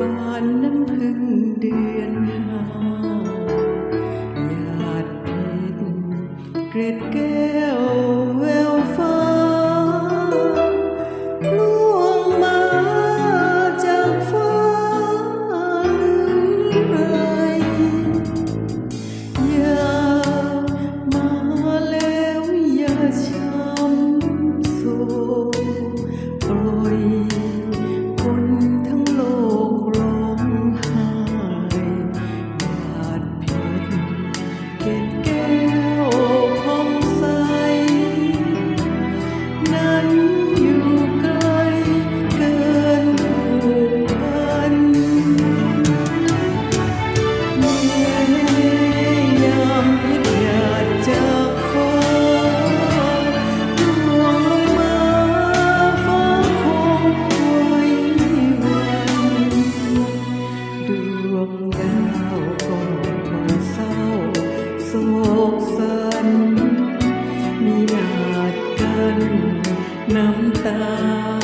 ปานน้ำพึ่งเดือนหาหยาดเพชรเกร็ดแก้วแววฟ้าล่วงมาจากฟ้าลืมไรอย่ามาแล้วอย่าช้ำโศกปล่อย มีหาดกันน้ำตา